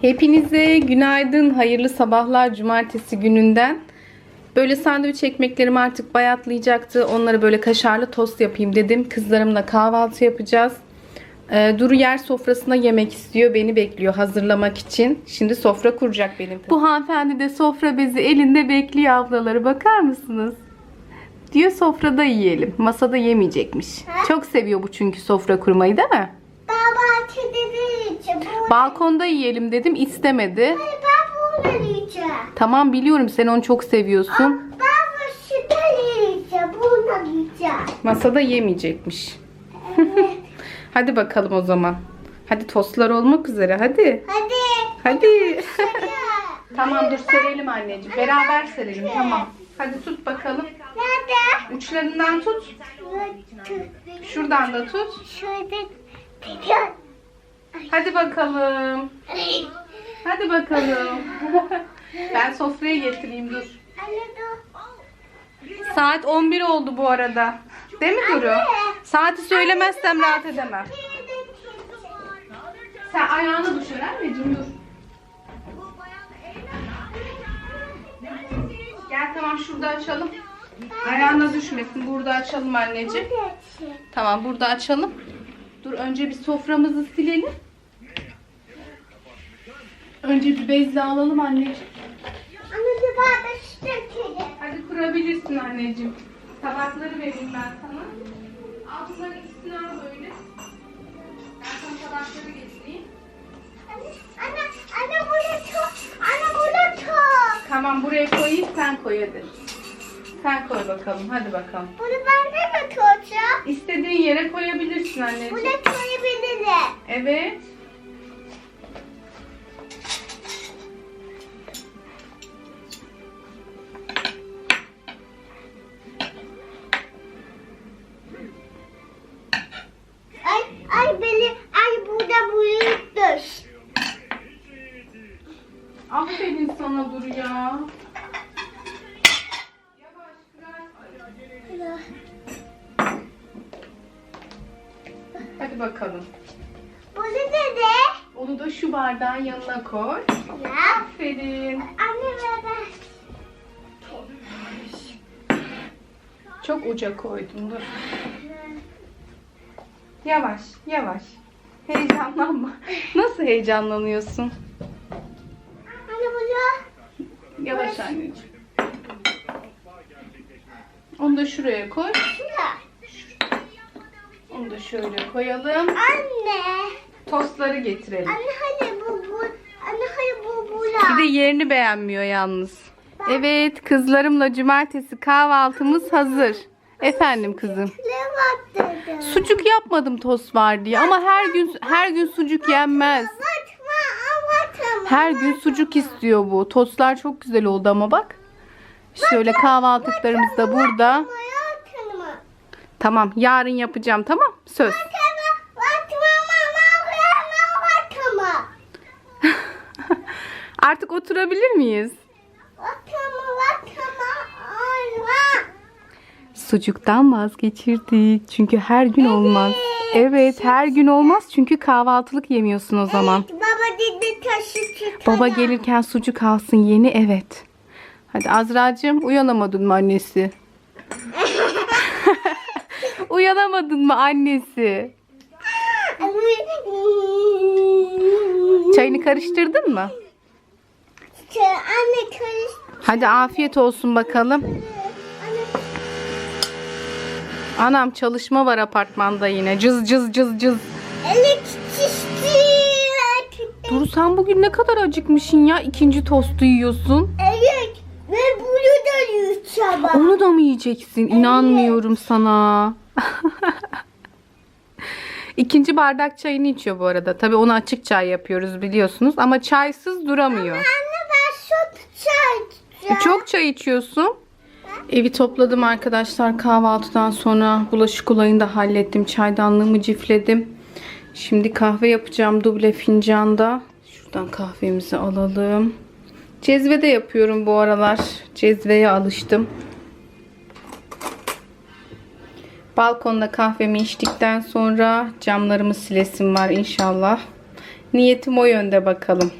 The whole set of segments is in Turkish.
Hepinize günaydın, hayırlı sabahlar cumartesi gününden. Böyle sandviç ekmeklerimi artık bayatlayacaktı. Onları böyle kaşarlı tost yapayım dedim. Kızlarımla kahvaltı yapacağız. Ee, Duru yer sofrasına yemek istiyor. Beni bekliyor hazırlamak için. Şimdi sofra kuracak benim. Bu hanımefendi de sofra bezi elinde bekliyor ablaları. Bakar mısınız? Diyor sofrada yiyelim. Masada yemeyecekmiş. Çok seviyor bu çünkü sofra kurmayı değil mi? Balkonda yiyelim dedim istemedi. ben bunu yiyeceğim. Tamam biliyorum sen onu çok seviyorsun. Ben bu sütü yiyeceğim. Bunu yiyeceğim. Masada yemeyecekmiş. Hadi bakalım o zaman. Hadi tostlar olmak üzere hadi. Hadi. Hadi. Hadi. tamam dur serelim anneciğim. Beraber serelim tamam. Hadi tut bakalım. Nerede? Uçlarından tut. Şuradan da tut. Şurada. Hadi bakalım. Hadi bakalım. ben sofraya getireyim dur. Saat 11 oldu bu arada. Değil mi Duru? Saati söylemezsem rahat edemem. Sen ayağını düşür anneciğim dur. Gel tamam şurada açalım. Ayağına düşmesin. Burada açalım anneciğim. Tamam burada açalım. Dur önce bir soframızı silelim. Önce bir bezle alalım anneciğim. Anne dur baba sütü Hadi kurabilirsin anneciğim. Tabakları vereyim ben sana. Al bunların ikisini al böyle. Ben sana tabakları getireyim. Anne, anne burada çok, anne burada çok. Tamam buraya koyayım sen koy hadi. Sen koy bakalım hadi bakalım. Bunu ben de mi koyacağım? İstediğin yere koyabilirsin anneciğim. Bunu koyabilirim. Evet. Şu bardağın yanına koy. Ya. Aferin. Anne baba. Çok uca koydum dur. Yavaş, yavaş. Heyecanlanma. Nasıl heyecanlanıyorsun? Anne bunu. Yavaş anneciğim. Onu da şuraya koy. Onu da şöyle koyalım. Anne. Tostları getirelim. Anne hadi bu bu. Anne hadi bu bula. Bir de yerini beğenmiyor yalnız. Evet kızlarımla cumartesi kahvaltımız hazır. Efendim kızım. Sucuk yapmadım tost var diye ama her gün her gün sucuk yenmez. Her gün sucuk istiyor bu. Tostlar çok güzel oldu ama bak. Şöyle kahvaltılıklarımız da burada. Tamam yarın yapacağım tamam söz. Artık oturabilir miyiz? Sucuktan vazgeçirdik. Çünkü her gün olmaz. Evet her gün olmaz çünkü kahvaltılık yemiyorsun o zaman. Baba dedi taşı çıkar. Baba gelirken sucuk alsın yeni evet. Hadi Azra'cığım uyanamadın mı annesi? Uyanamadın mı annesi? Çayını karıştırdın mı? Anne karış. Hadi afiyet olsun bakalım. Anam çalışma var apartmanda yine. Cız cız cız cız. Duru sen bugün ne kadar acıkmışsın ya. ikinci tostu yiyorsun. Evet. Ve bunu da yiyeceğim. Onu da mı yiyeceksin? İnanmıyorum sana. İkinci bardak çayını içiyor bu arada. Tabii onu açık çay yapıyoruz biliyorsunuz. Ama çaysız duramıyor. Anne ben süt çay içeceğim. Çok çay içiyorsun. Evi topladım arkadaşlar kahvaltıdan sonra. Bulaşık olayını da hallettim. Çaydanlığımı cifledim. Şimdi kahve yapacağım duble fincanda. Şuradan kahvemizi alalım. Cezve de yapıyorum bu aralar. Cezveye alıştım. Balkonda kahvemi içtikten sonra camlarımı silesim var inşallah. Niyetim o yönde bakalım.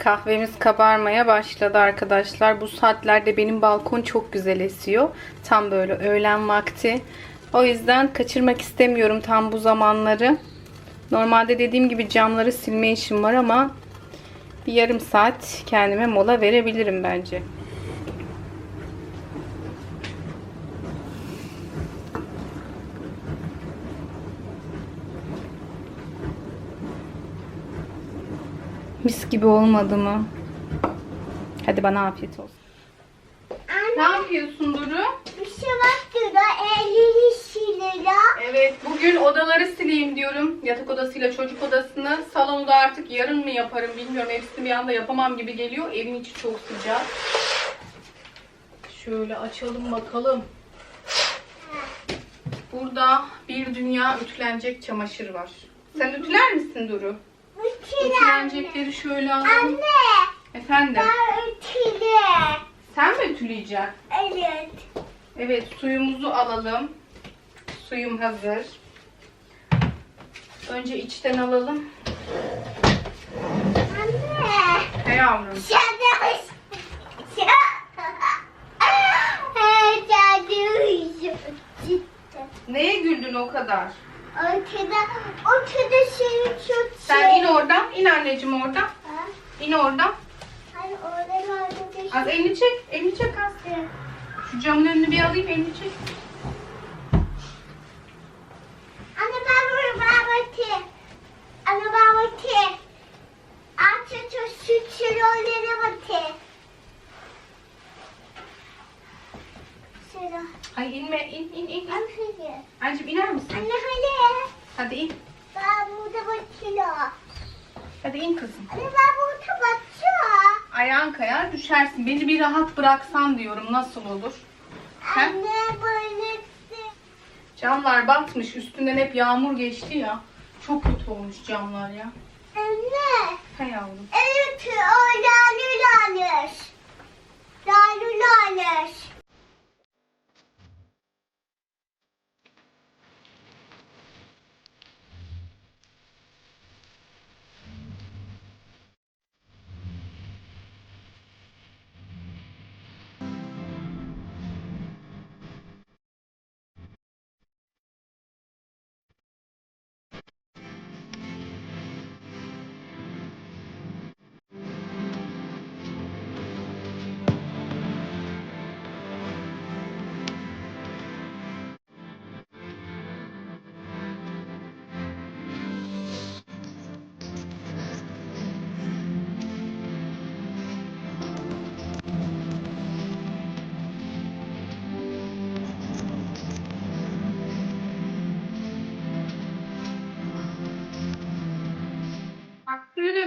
Kahvemiz kabarmaya başladı arkadaşlar. Bu saatlerde benim balkon çok güzel esiyor. Tam böyle öğlen vakti. O yüzden kaçırmak istemiyorum tam bu zamanları. Normalde dediğim gibi camları silme işim var ama bir yarım saat kendime mola verebilirim bence. Mis gibi olmadı mı? Hadi bana afiyet olsun. Ne Anne yapıyorsun Duru? bir şey var şurada 50 lira. Evet, bugün odaları sileyim diyorum. Yatak odasıyla çocuk odasını. Salonu da artık yarın mı yaparım bilmiyorum. Hepsini bir anda yapamam gibi geliyor. Evin içi çok sıcak. Şöyle açalım bakalım. Burada bir dünya ütülenecek çamaşır var. Sen ütüler misin Duru? Ütülenecekleri şöyle alalım. Anne Efendim, ben ütüle. sen mi ütüleyeceksin? Evet. Evet, suyumuzu alalım. Suyum hazır. Önce içten alalım. Anne. He yavrum. Çalış. Çalış. Neye güldün o kadar? Ortada, ortada seni çok Sen in oradan. in anneciğim oradan. Ha? İn oradan. Hayır, orada orada Az elini çek. Elini çek az. Şu camın önünü bir alayım. Elini çek. Anne ben bunu babati. Anne babati. Artık şu süt Ay inme. in in in. Anne hadi. Anneciğim iner misin? Anne hadi. Hadi in. Ben burada batıyor. Hadi in kızım. Anne ben burada batıyor. Ayağın kayar düşersin. Beni bir rahat bıraksan diyorum. Nasıl olur? He? Anne böyle Camlar batmış. Üstünden hep yağmur geçti ya. Çok kötü olmuş camlar ya. Anne. He yavrum. Evet, o lalü lalış. Lalü lalış.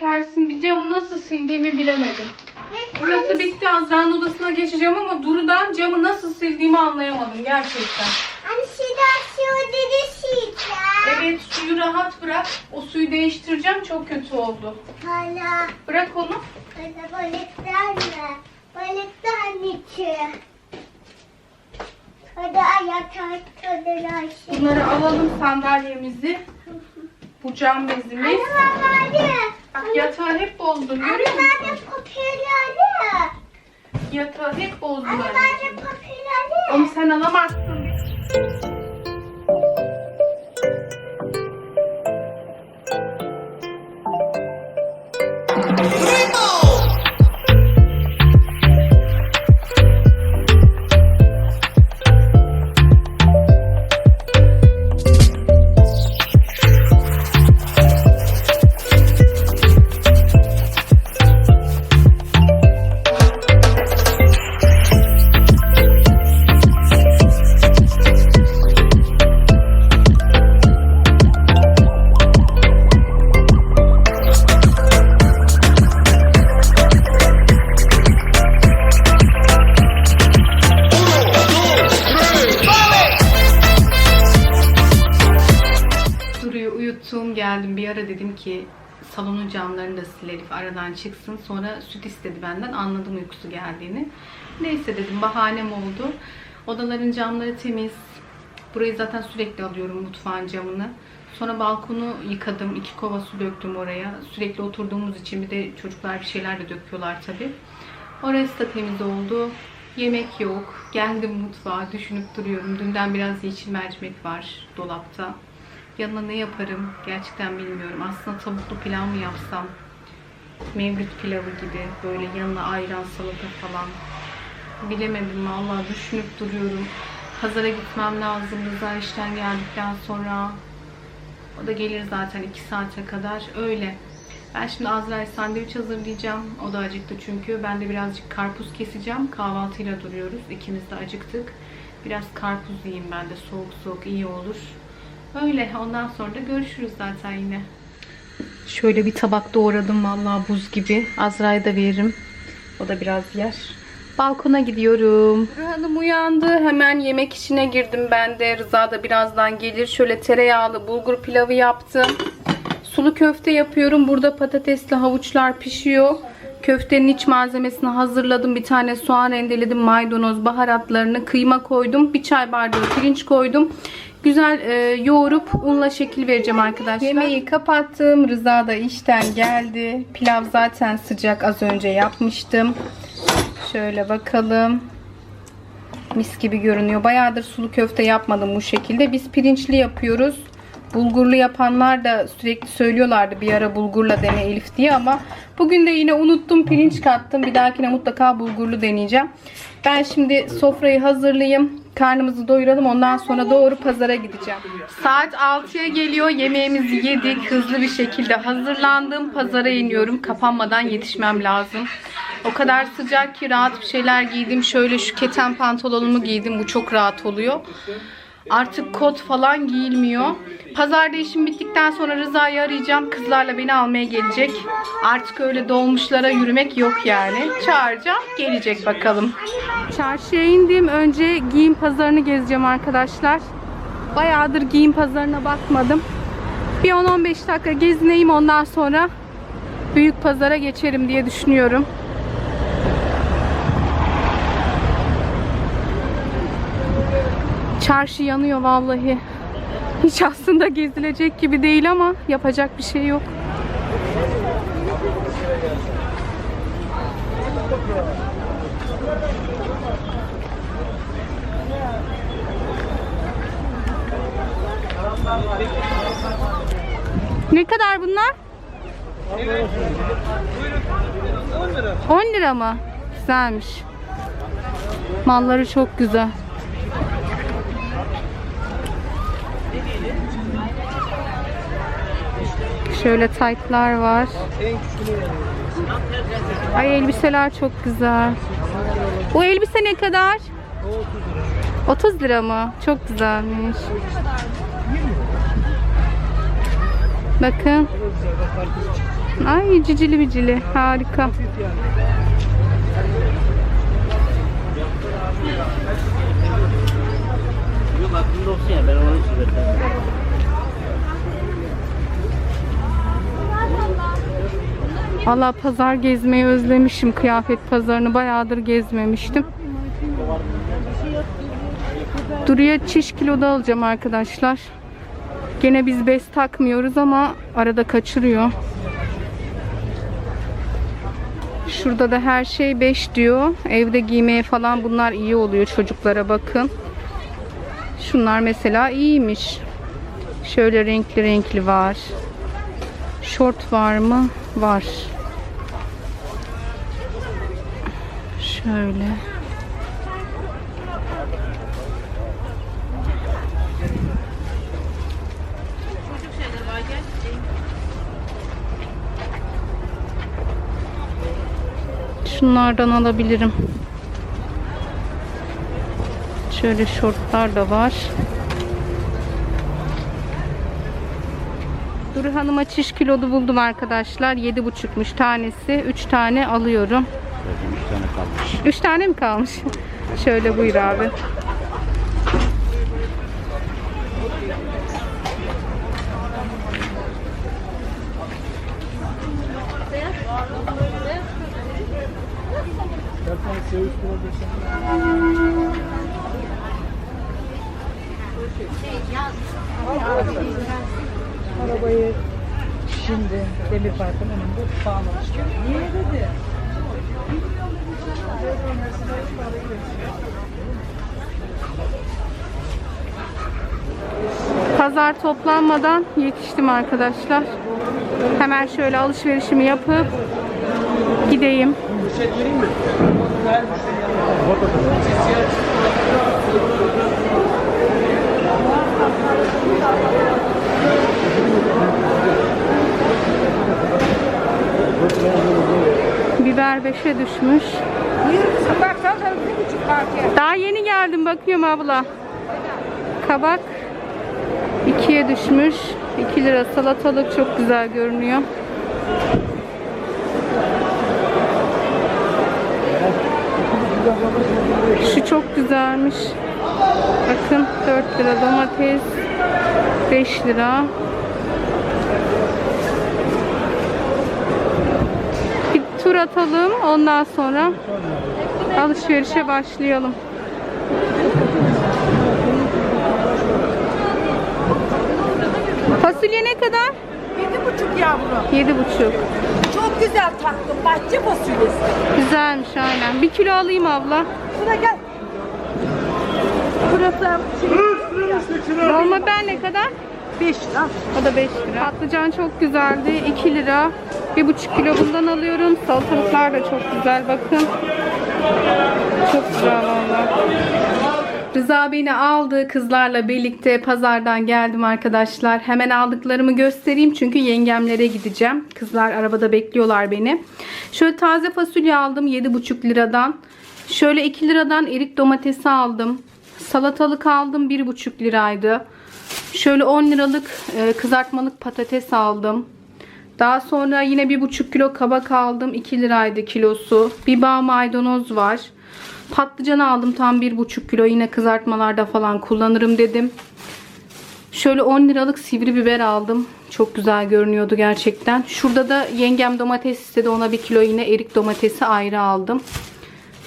Bir camı nasıl sildiğimi bilemedim. Burası bitti. Azra'nın odasına geçeceğim ama Duru'dan camı nasıl sildiğimi anlayamadım gerçekten. Anne şurada şu dedi şişler. Evet suyu rahat bırak. O suyu değiştireceğim. Çok kötü oldu. Hala. Bırak onu. Hala balıklar mı? Balıklar içi. Hadi şey. Bunları alalım sandalyemizi. Bu cam Anne bezimiz. ben verdim. Bak yatağı hep bozdun Anne görüyor musun? ben de papirleri. Yatağı hep bozdun Anne ben anneciğim. de papirleri. Onu sen alamazsın. Aradan çıksın. Sonra süt istedi benden anladım uykusu geldiğini. Neyse dedim bahanem oldu. Odaların camları temiz. Burayı zaten sürekli alıyorum mutfağın camını. Sonra balkonu yıkadım. iki kova su döktüm oraya. Sürekli oturduğumuz için bir de çocuklar bir şeyler de döküyorlar tabii. Orası da temiz oldu. Yemek yok. Geldim mutfağa düşünüp duruyorum. Dünden biraz yeşil mercimek var dolapta. Yanına ne yaparım gerçekten bilmiyorum. Aslında tavuklu pilav mı yapsam? Mevlüt pilavı gibi böyle yanına ayran salata falan. Bilemedim vallahi düşünüp duruyorum. Pazara gitmem lazım Rıza işten geldikten sonra. O da gelir zaten 2 saate kadar. Öyle. Ben şimdi Azra'ya sandviç hazırlayacağım. O da acıktı çünkü. Ben de birazcık karpuz keseceğim. Kahvaltıyla duruyoruz. İkimiz de acıktık. Biraz karpuz yiyeyim ben de. Soğuk soğuk iyi olur. Öyle. Ondan sonra da görüşürüz zaten yine. Şöyle bir tabak doğradım vallahi buz gibi. Azra'ya da veririm. O da biraz yer. Balkona gidiyorum. Hanım uyandı. Hemen yemek işine girdim ben de. Rıza da birazdan gelir. Şöyle tereyağlı bulgur pilavı yaptım. Sulu köfte yapıyorum. Burada patatesli havuçlar pişiyor. Köftenin iç malzemesini hazırladım. Bir tane soğan rendeledim. Maydanoz, baharatlarını, kıyma koydum. Bir çay bardağı pirinç koydum. Güzel e, yoğurup unla şekil vereceğim arkadaşlar. Yemeği kapattım. Rıza da işten geldi. Pilav zaten sıcak. Az önce yapmıştım. Şöyle bakalım. Mis gibi görünüyor. Bayağıdır sulu köfte yapmadım bu şekilde. Biz pirinçli yapıyoruz. Bulgurlu yapanlar da sürekli söylüyorlardı bir ara bulgurla dene Elif diye ama bugün de yine unuttum pirinç kattım. Bir dahakine mutlaka bulgurlu deneyeceğim. Ben şimdi sofrayı hazırlayayım. Karnımızı doyuralım. Ondan sonra doğru pazara gideceğim. Saat 6'ya geliyor. Yemeğimizi yedik. Hızlı bir şekilde hazırlandım. Pazara iniyorum. Kapanmadan yetişmem lazım. O kadar sıcak ki rahat bir şeyler giydim. Şöyle şu keten pantolonumu giydim. Bu çok rahat oluyor. Artık kot falan giyilmiyor. Pazarda işim bittikten sonra Rıza'yı arayacağım. Kızlarla beni almaya gelecek. Artık öyle dolmuşlara yürümek yok yani. Çağıracağım. Gelecek bakalım. Çarşıya indim. Önce giyim pazarını gezeceğim arkadaşlar. Bayağıdır giyim pazarına bakmadım. Bir 10-15 dakika gezineyim ondan sonra büyük pazara geçerim diye düşünüyorum. Çarşı yanıyor vallahi. Hiç aslında gezilecek gibi değil ama yapacak bir şey yok. Ne kadar bunlar? 10 lira mı? Güzelmiş. Malları çok güzel. Şöyle taytlar var. Ay elbiseler çok güzel. Bu elbise ne kadar? 30 lira mı? Çok güzelmiş. Bakın. Ay cicili bicili. Harika. Ben onu Valla pazar gezmeyi özlemişim. Kıyafet pazarını bayağıdır gezmemiştim. Duru'ya çiş kiloda alacağım arkadaşlar. Gene biz bez takmıyoruz ama arada kaçırıyor. Şurada da her şey 5 diyor. Evde giymeye falan bunlar iyi oluyor çocuklara bakın. Şunlar mesela iyiymiş. Şöyle renkli renkli var. Şort var mı? Var. Şöyle. Şunlardan alabilirim. Şöyle şortlar da var. Duru Hanım'a çiş kilodu buldum arkadaşlar. 7,5'muş tanesi. 3 tane alıyorum. Üç tane mi kalmış? Şöyle buyur abi. Arabayı şimdi demir parkın önünde bağlamıştım. Niye dedi? Pazar toplanmadan yetiştim arkadaşlar. Hemen şöyle alışverişimi yapıp gideyim. Biber 5'e düşmüş. Daha yeni geldim bakıyorum abla. Kabak 2'ye düşmüş. 2 lira salatalık çok güzel görünüyor. Şu çok güzelmiş. Bakın 4 lira domates 5 lira. Bir tur atalım ondan sonra alışverişe başlayalım. Fasulye ne kadar? Yedi buçuk yavrum. Yedi buçuk. Çok güzel taktım. Bahçe fasulyesi. Güzelmiş aynen. Bir kilo alayım abla. Şuna gel. Burası şey, Dolma biber ne kadar? 5 lira. O da 5 lira. Patlıcan çok güzeldi. 2 lira. 1,5 kilo bundan alıyorum. Salatalıklar da çok güzel bakın. Çok güzel valla. Rıza beni aldı kızlarla birlikte pazardan geldim arkadaşlar. Hemen aldıklarımı göstereyim çünkü yengemlere gideceğim. Kızlar arabada bekliyorlar beni. Şöyle taze fasulye aldım 7,5 liradan. Şöyle 2 liradan erik domatesi aldım. Salatalık aldım 1,5 liraydı. Şöyle 10 liralık e, kızartmalık patates aldım. Daha sonra yine bir buçuk kilo kabak aldım. 2 liraydı kilosu. Bir bağ maydanoz var. Patlıcan aldım tam bir buçuk kilo. Yine kızartmalarda falan kullanırım dedim. Şöyle 10 liralık sivri biber aldım. Çok güzel görünüyordu gerçekten. Şurada da yengem domates istedi. Ona bir kilo yine erik domatesi ayrı aldım.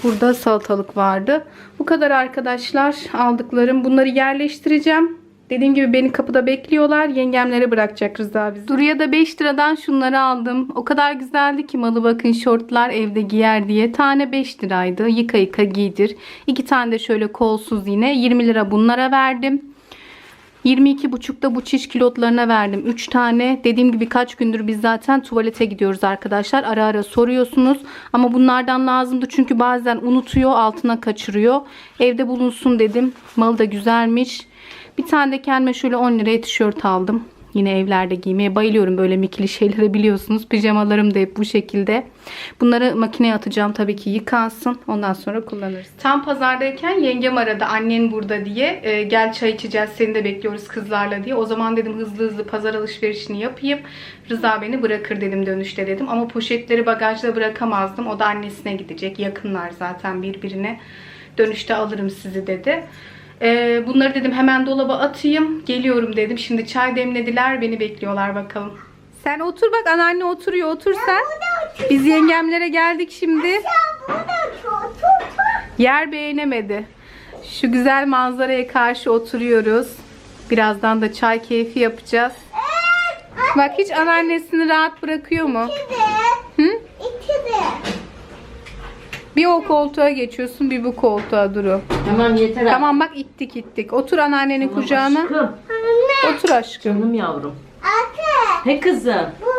Burada salatalık vardı. Bu kadar arkadaşlar aldıklarım. Bunları yerleştireceğim. Dediğim gibi beni kapıda bekliyorlar. Yengemlere bırakacak Rıza bizi. Duru'ya da 5 liradan şunları aldım. O kadar güzeldi ki malı bakın şortlar evde giyer diye. Tane 5 liraydı. Yıka yıka giydir. İki tane de şöyle kolsuz yine. 20 lira bunlara verdim. 22,5'da bu çiş kilotlarına verdim. 3 tane. Dediğim gibi kaç gündür biz zaten tuvalete gidiyoruz arkadaşlar. Ara ara soruyorsunuz. Ama bunlardan lazımdı çünkü bazen unutuyor altına kaçırıyor. Evde bulunsun dedim. Malı da güzelmiş. Bir tane de kendime şöyle 10 liraya tişört aldım. Yine evlerde giymeye bayılıyorum böyle mikili şeyleri biliyorsunuz. Pijamalarım da hep bu şekilde. Bunları makineye atacağım tabii ki yıkansın. Ondan sonra kullanırız. Tam pazardayken yengem aradı annen burada diye. E, gel çay içeceğiz seni de bekliyoruz kızlarla diye. O zaman dedim hızlı hızlı pazar alışverişini yapayım. Rıza beni bırakır dedim dönüşte dedim. Ama poşetleri bagajda bırakamazdım. O da annesine gidecek. Yakınlar zaten birbirine. Dönüşte alırım sizi dedi. Ee, bunları dedim hemen dolaba atayım. Geliyorum dedim. Şimdi çay demlediler. Beni bekliyorlar bakalım. Sen otur bak anneanne oturuyor. Otur sen. Biz yengemlere geldik şimdi. Yer beğenemedi. Şu güzel manzaraya karşı oturuyoruz. Birazdan da çay keyfi yapacağız. Bak hiç anneannesini rahat bırakıyor mu? İki de. Hı? İki de. Bir o koltuğa geçiyorsun bir bu koltuğa Duru. Tamam yeter artık. Tamam bak ittik ittik. Otur anneannenin kucağına. Aşkım. Otur aşkım. canım yavrum. Ate. He kızım. Burada.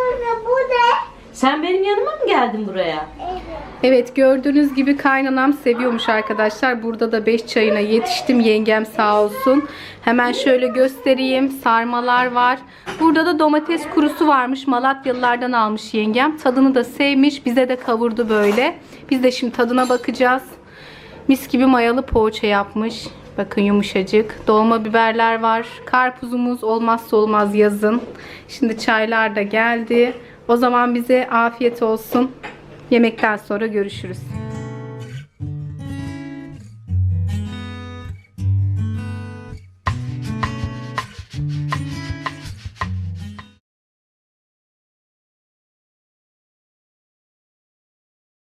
Sen benim yanıma mı geldin buraya? Evet gördüğünüz gibi kaynanam seviyormuş arkadaşlar. Burada da 5 çayına yetiştim yengem sağ olsun. Hemen şöyle göstereyim. Sarmalar var. Burada da domates kurusu varmış. Malatyalılardan almış yengem. Tadını da sevmiş. Bize de kavurdu böyle. Biz de şimdi tadına bakacağız. Mis gibi mayalı poğaça yapmış. Bakın yumuşacık. Dolma biberler var. Karpuzumuz olmazsa olmaz yazın. Şimdi çaylar da geldi. O zaman bize afiyet olsun. Yemekten sonra görüşürüz.